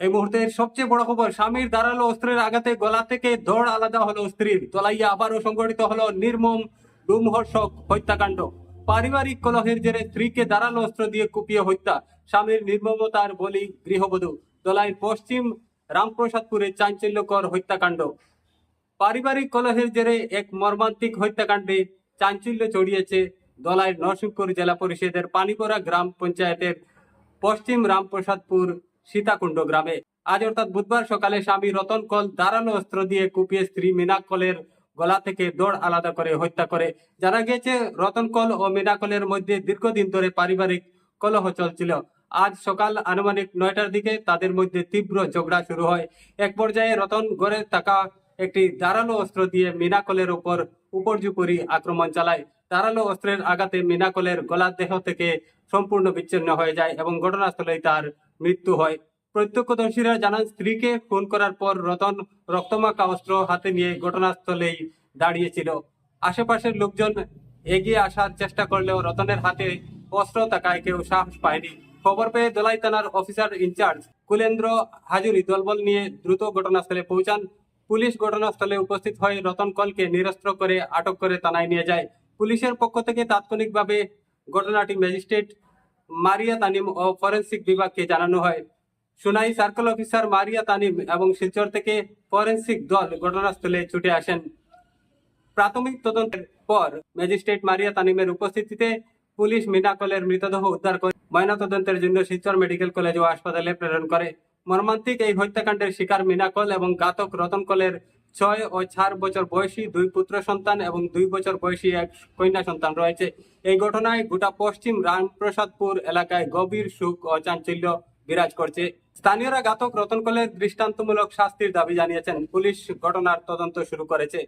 এই মুহূর্তের সবচেয়ে বড় খবর, স্বামীর ধারালো অস্ত্রের আঘাতে গলা থেকে দৌড় আলাদা হলো স্ত্রীর তলাইয়া আবারও সংঘটিত হলো নির্মম রুমহর্ষক হত্যাকাণ্ড। পারিবারিক কলহের জেরে স্ত্রীকে ধারালো অস্ত্র দিয়ে কুপিয়ে হত্যা। স্বামীর নির্মমতার বলি গৃহবধূ। দলাই পশ্চিম রামপ্রসাদপুরে চাঞ্চল্যকর হত্যাকাণ্ড। পারিবারিক কলহের জেরে এক মর্মান্তিক হত্যাকাণ্ডে চাঞ্চল্য ছড়িয়েছে দলাই নরসিংপুর জেলা পরিষদের পানিপড়া গ্রাম পঞ্চায়েতের পশ্চিম রামপ্রসাদপুর সীতাকুণ্ড গ্রামে। আজ অর্থাৎ বুধবার সকালে স্বামী রতন কল ধারালো অস্ত্র দিয়ে কুপিয়ে স্ত্রী মীনা কলের গলা থেকে দৌড় আলাদা করে হত্যা করে। জানা গেছে রতন কল ও মীনা কলের মধ্যে দীর্ঘদিন ধরে পারিবারিক কলহ চলছিল। আজ সকাল আনুমানিক নয়টার দিকে তাদের মধ্যে তীব্র ঝগড়া শুরু হয়। এক পর্যায়ে রতন গড়ে থাকা একটি ধারালো অস্ত্র দিয়ে মিনাকলের উপর উপর্যুপরি আক্রমণ চালায়। ধারালো অস্ত্রের আঘাতে মিনাকলের গলার দেহ থেকে সম্পূর্ণ বিচ্ছিন্ন হয়ে যায় এবং ঘটনাস্থলেই তার মৃত্যু হয়। প্রত্যক্ষদর্শীরা জানান, স্ত্রীকে খুন করার পর রতন রক্তমাখা অস্ত্র হাতে নিয়ে ঘটনাস্থলেই দাঁড়িয়েছিল। আশেপাশের লোকজন এগিয়ে আসার চেষ্টা করলেও রতনের হাতে অস্ত্র থাকায় কেউ সাহস পায়নি। খবর পেয়ে দোলাই থানার অফিসার ইনচার্জ কুলেন্দ্র হাজুরি দলবল নিয়ে দ্রুত ঘটনাস্থলে পৌঁছান। পুলিশ ঘটনাস্থলে উপস্থিত হয়ে রতন কলকে নিরস্ত্র করে আটক করে থানায় নিয়ে যায়। পুলিশের পক্ষ থেকে তাৎক্ষণিকভাবে ঘটনাটি ম্যাজিস্ট্রেট মারিয়া তানিম ও ফরেন্সিক বিভাগকে জানানো হয়। সুনাই সার্কেল অফিসার মারিয়া তানিম এবং শিলচর থেকে ফরেন্সিক দল ঘটনাস্থলে ছুটে আসেন। প্রাথমিক তদন্তের পর ম্যাজিস্ট্রেট মারিয়া তানিমের উপস্থিতিতে পুলিশ মিনাকলের মৃতদেহ উদ্ধার করে ময়নাতদন্তের জন্য শিলচর মেডিকেল কলেজ ও হাসপাতালে প্রেরণ করে। মর্মান্তিক এই হত্যাকাণ্ডের শিকার মিনাকল এবং ঘাতক রতন কলের ছয় ও চার বছর বয়সী দুই পুত্র সন্তান এবং দুই বছর বয়সী এক কন্যা সন্তান রয়েছে। এই ঘটনায় গোটা পশ্চিম রামপ্রসাদপুর এলাকায় গভীর সুখ ও চাঞ্চল্য বিরাজ করছে। স্থানীয়রা ঘাতক রতন কলের দৃষ্টান্তমূলক শাস্তির দাবি জানিয়েছেন। পুলিশ ঘটনার তদন্ত শুরু করেছে।